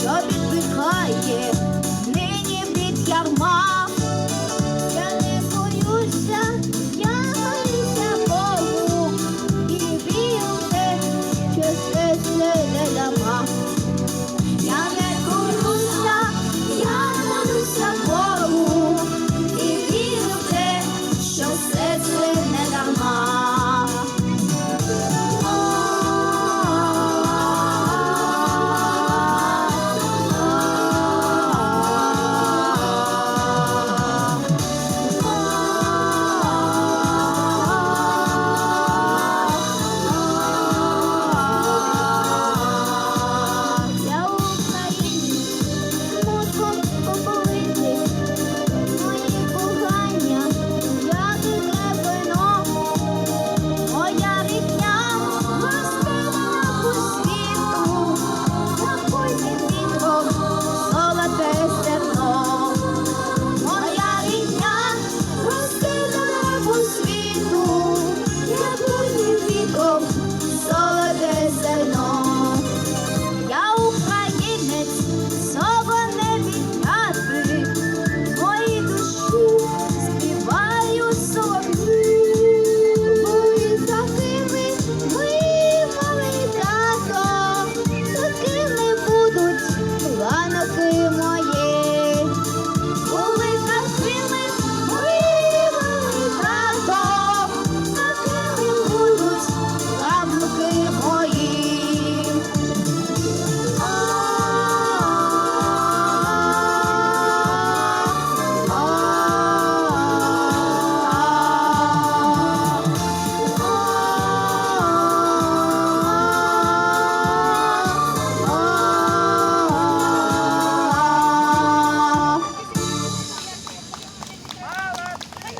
що віддихає нині від ярма. Я не боюся, я боюся Богу і вірю те, що все не дама.